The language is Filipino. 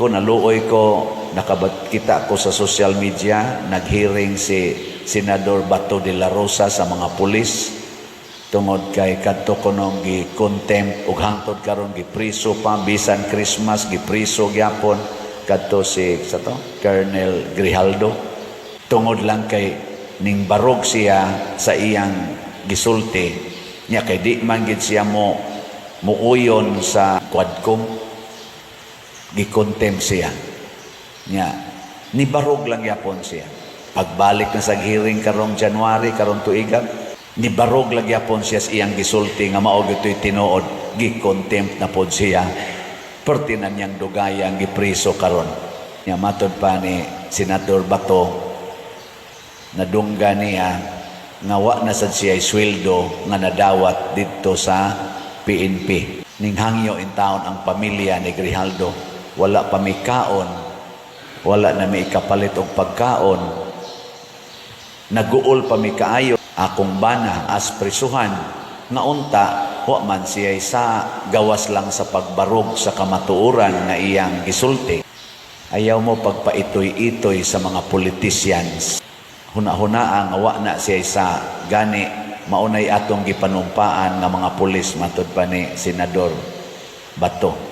ko naluoy ko nakabakita ko sa social media naghearing si Senador Bato de la Rosa sa mga pulis. Tungod kay kadto ko nung gi-contempt ug hangtod karon gipriso pa bisan Christmas gipriso gyapon kadto si sa to Colonel Grijaldo. Tungod lang kay ning barog siya sa iyang gisulti nya kay di man siya mo muuyon sa quadcom gikontempt siya. Nya nibarog lang yapon siya. Pagbalik na sa hearing karong January karong tuiga nibarog lang yapon siya sa iyang gisulti nga mao gitoy tinuod. Gikontempt na pod siya. Perti na niyang dugayang gipriso karon. Nya matod pa ni senador Bato nadungga niya nga wa na sad siya sweldo nga nadawat didto sa PNP ning hangyo in taon ang pamilya ni Grijaldo wala pa may kaon. Wala na may kapalit og pagkaon. Naguol pa mi kaayo. Akong bana as prisuhan nga unta wa man siya sa gawas lang sa pagbarog sa kamatuoran nga iyang gisulti. Ayaw mo pagpaitoy-itoy sa mga politicians huna-hunaan nga wa na siya sa gani. Maunay atong gipanumpaan nga mga pulis matud pa ni senador Bato